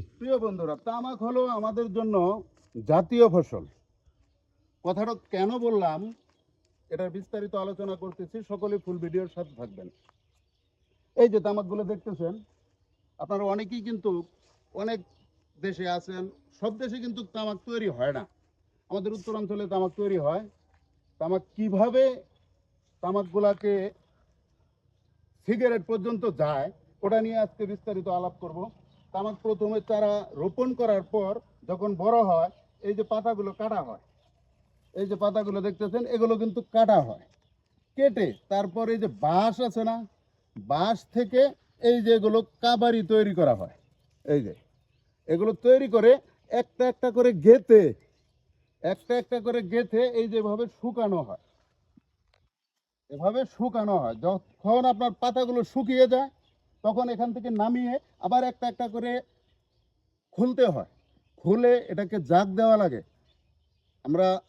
প্রিয় বন্ধুরা, তামাক হলো আমাদের জন্য জাতীয় ফসল। কথাটা কেন বললাম? এটার বিস্তারিত আলোচনা করতেছি, সকলে ফুল ভিডিওর সাথে থাকবেন। এই যে তামাকগুলো দেখতেছেন, আপনারা অনেকেই কিন্তু অনেক দেশে আছেন, সব দেশে কিন্তু তামাক তৈরি হয় না। আমাদের উত্তরাঞ্চলে তামাক তৈরি হয়। তামাক কীভাবে তামাকগুলাকে সিগারেট পর্যন্ত যায়, ওটা নিয়ে আজকে বিস্তারিত আলাপ করব। তামাক প্রথমে চারা রোপণ করার পর যখন বড় হয়, এই যে পাতাগুলো কাটা হয়, এই যে পাতাগুলো দেখতেছেন, এগুলো কিন্তু কাটা হয়। কেটে তারপর এই যে বাঁশ আছে না, বাঁশ থেকে এই যে এগুলো কাবারি তৈরি করা হয়। এই যে এগুলো তৈরি করে একটা একটা করে গেতে একটা একটা করে গেথে এই যেভাবে শুকানো হয়। এভাবে শুকানো হয়। যখন আপনার পাতাগুলো শুকিয়ে যায় তখন এখান থেকে নামিয়ে আবার একটা একটা করে খুলতে হয়। খুলে এটাকে জাগ দেওয়া লাগে। আমরা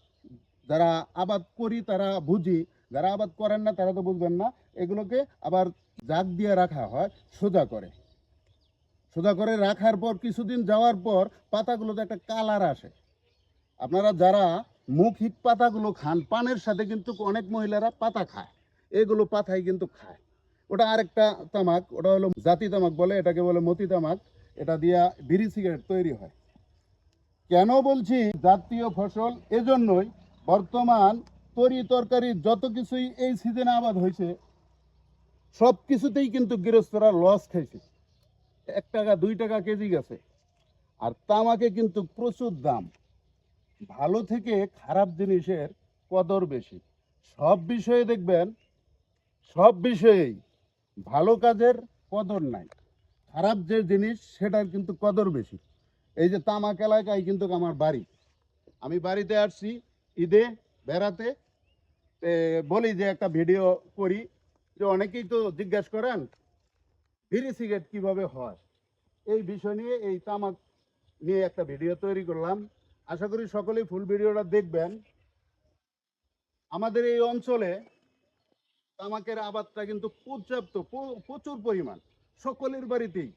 যারা আবাদ করি তারা বুঝি, যারা আবাদ করেন না তারা তো বুঝবেন না। এগুলোকে আবার জাগ দিয়ে রাখা হয়, সোজা করে। সোজা করে রাখার পর কিছুদিন যাওয়ার পর পাতাগুলোতে একটা কালার আসে। আপনারা যারা মুখিক পাতাগুলো খান, পানের সাথে কিন্তু অনেক মহিলারা পাতা খায়। এগুলো পাতাই কিন্তু খায়। ওটা আরেকটা তামাক, ওটা হলো জাতি তামাক বলে, এটাকে বলে মতি তামাক। এটা দিয়া বিড়ি সিগারেট তৈরি হয়। কেন বলছি? জাতীয় ফসল এজন্যই বর্তমান তরি তরকারি যত কিছুই এই সিজনে আবাদ হয়েছে, সব কিছুতেই কিন্তু গৃহস্থরা লস খাইছে। এক টাকা, দুই টাকা কেজি গেছে। আর তামাকে কিন্তু প্রচুর দাম। ভালো থেকে খারাপ জিনিসের কদর বেশি। সব বিষয়ে দেখবেন, সব বিষয়েই ভালো কাজের কদর নাই। খারাপ যে জিনিস, সেটার কিন্তু কদর বেশি। এই যে তামাক এলাকায় কিন্তু আমার বাড়ি। আমি বাড়িতে আসছি, ঈদে বেড়াতে। বলি যে একটা ভিডিও করি, যে অনেকেই তো জিজ্ঞাসা করেন, বিড়ি সিগারেট কীভাবে হয়? এই বিষয় নিয়ে, এই তামাক নিয়ে একটা ভিডিও তৈরি করলাম। আশা করি সকলেই ফুল ভিডিওটা দেখবেন। আমাদের এই অঞ্চলে তামাকের আবাদটা কিন্তু পর্যাপ্ত প্রচুর পরিমাণ। সকলের বাড়িতেই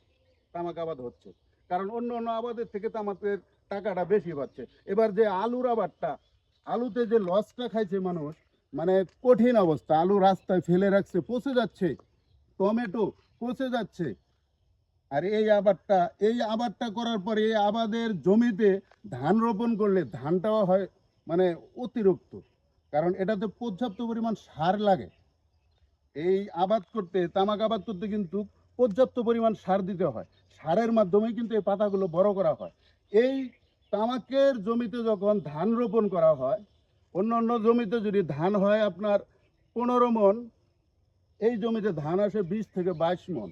তামাক আবাদ হচ্ছে। কারণ অন্য অন্য আবাদের থেকে তামাকের টাকাটা বেশি পাচ্ছে। এবার যে আলুর আবাদটা, আলুতে যে লসটা খাইছে মানুষ মানে কঠিন অবস্থা। আলু রাস্তায় ফেলে রাখছে, পচে যাচ্ছে, টমেটো পচে যাচ্ছে। আর এই আবাদটা এই আবাদটা করার পরে এই আবাদের জমিতে ধান রোপণ করলে ধানটাও হয় মানে অতিরিক্ত। কারণ এটাতে পর্যাপ্ত পরিমাণ সার লাগে। এই আবাদ করতে, তামাক আবাদ করতে কিন্তু পর্যাপ্ত পরিমাণ সার দিতে হয়। সারের মাধ্যমেই কিন্তু এই পাতাগুলো বড় করা হয়। এই তামাকের জমিতে যখন ধান রোপণ করা হয় অন্য অন্য জমিতে যদি ধান হয় আপনার পনেরো মন, এই জমিতে ধান আসে বিশ থেকে বাইশ মন।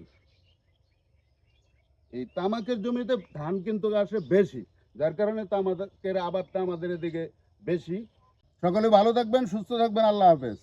এই তামাকের জমিতে ধান কিন্তু আসে বেশি, যার কারণে তামাকের আবাদটা আমাদের এদিকে বেশি। সকলে ভালো থাকবেন, সুস্থ থাকবেন, আল্লাহ হাফেজ।